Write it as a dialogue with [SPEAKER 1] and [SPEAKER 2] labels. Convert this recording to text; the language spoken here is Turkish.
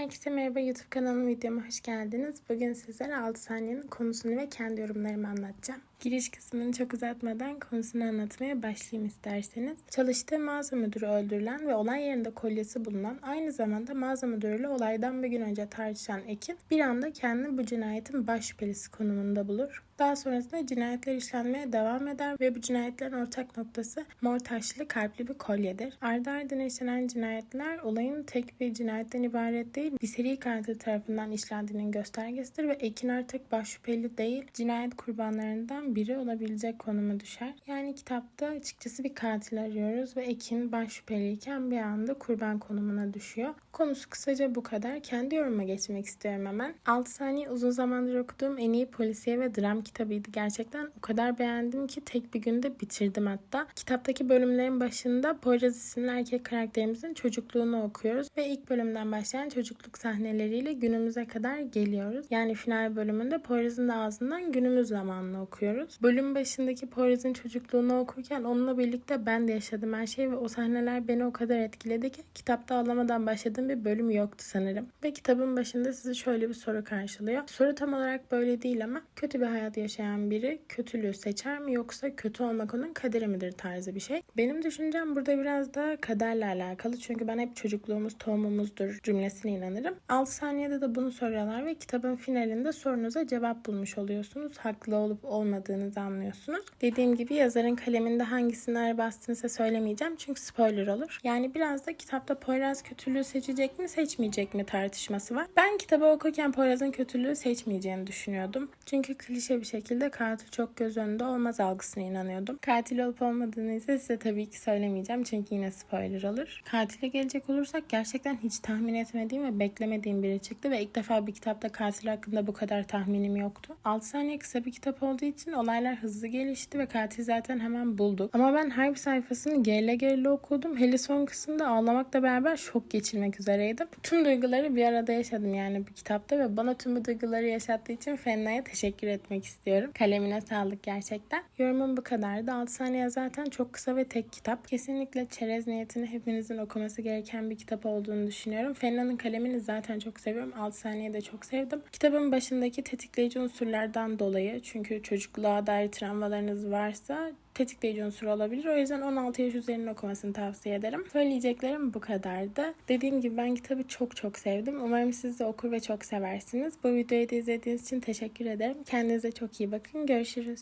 [SPEAKER 1] Herkese merhaba YouTube kanalıma videoma hoş geldiniz. Bugün sizlere 6 saniyenin konusunu ve kendi yorumlarımı anlatacağım. Giriş kısmını çok uzatmadan konusunu anlatmaya başlayayım isterseniz. Çalıştığı mağaza müdürü öldürülen ve olay yerinde kolyesi bulunan aynı zamanda mağaza müdürüyle olaydan bir gün önce tartışan Ekin bir anda kendini bu cinayetin baş şüphelisi konumunda bulur. Daha sonrasında cinayetler işlenmeye devam eder ve bu cinayetlerin ortak noktası mor taşlı kalpli bir kolyedir. Ardı ardına işlenen cinayetler olayın tek bir cinayetten ibaret değil, bir seri katil tarafından işlendiğinin göstergesidir ve Ekin artık baş şüpheli değil, cinayet kurbanlarından biri olabilecek konuma düşer. Yani kitapta açıkçası bir katil arıyoruz ve Ekin baş şüpheliyken bir anda kurban konumuna düşüyor. Konusu kısaca bu kadar. Kendi yoruma geçmek istiyorum hemen. 6 saniye uzun zamandır okuduğum en iyi polisiye ve dram kitabıydı gerçekten. O kadar beğendim ki tek bir günde bitirdim hatta. Kitaptaki bölümlerin başında Poyraz isimli erkek karakterimizin çocukluğunu okuyoruz ve ilk bölümden başlayan çocukluk sahneleriyle günümüze kadar geliyoruz. Yani final bölümünde Poyraz'ın da ağzından günümüz zamanını okuyoruz. Bölüm başındaki Poyraz'ın çocukluğunu okurken onunla birlikte ben de yaşadım her şeyi ve o sahneler beni o kadar etkiledi ki kitapta ağlamadan başladığım bir bölüm yoktu sanırım. Ve kitabın başında sizi şöyle bir soru karşılıyor. Soru tam olarak böyle değil ama kötü bir hayat yaşayan biri kötülüğü seçer mi yoksa kötü olmak onun kaderi midir tarzı bir şey. Benim düşüncem burada biraz da kaderle alakalı çünkü ben hep çocukluğumuz tohumumuzdur cümlesine inanırım. 6 saniyede de bunu soruyorlar ve kitabın finalinde sorunuza cevap bulmuş oluyorsunuz. Haklı olup olmadığınızı anlıyorsunuz. Dediğim gibi yazarın kaleminde hangisini ağır bastığını söylemeyeceğim çünkü spoiler olur. Yani biraz da kitapta Poyraz kötülüğü seçecek mi seçmeyecek mi tartışması var. Ben kitabı okurken Poyraz'ın kötülüğü seçmeyeceğini düşünüyordum. Çünkü klişe bir şekilde katil çok göz önünde olmaz algısına inanıyordum. Katil olup olmadığını ise size tabii ki söylemeyeceğim çünkü yine spoiler olur. Katile gelecek olursak gerçekten hiç tahmin etmediğim ve beklemediğim biri çıktı ve ilk defa bir kitapta katil hakkında bu kadar tahminim yoktu. 6 saniye kısa bir kitap olduğu için olaylar hızlı gelişti ve katil zaten hemen bulduk. Ama ben her bir sayfasını gerle gerle okudum. Hele son kısımda ağlamakla beraber şok geçirmek üzereydim. Tüm duyguları bir arada yaşadım yani bu kitapta ve bana tüm bu duyguları yaşattığı için Fenna'ya teşekkür etmek istiyorum. Kalemine sağlık gerçekten. Yorumum bu kadardı. 6 saniye zaten çok kısa ve tek kitap. Kesinlikle çerez niyetini hepinizin okuması gereken bir kitap olduğunu düşünüyorum. Fenna'nın kalemini zaten çok seviyorum. 6 saniye de çok sevdim. Kitabın başındaki tetikleyici unsurlardan dolayı çünkü çocukluğa dair travmalarınız varsa tetikleyici unsur olabilir. O yüzden 16 yaş üzerinde okumasını tavsiye ederim. Söyleyeceklerim bu kadardı. Dediğim gibi ben kitabı çok çok sevdim. Umarım siz de okur ve çok seversiniz. Bu videoyu da izlediğiniz için teşekkür ederim. Kendinize çok iyi bakın. Görüşürüz.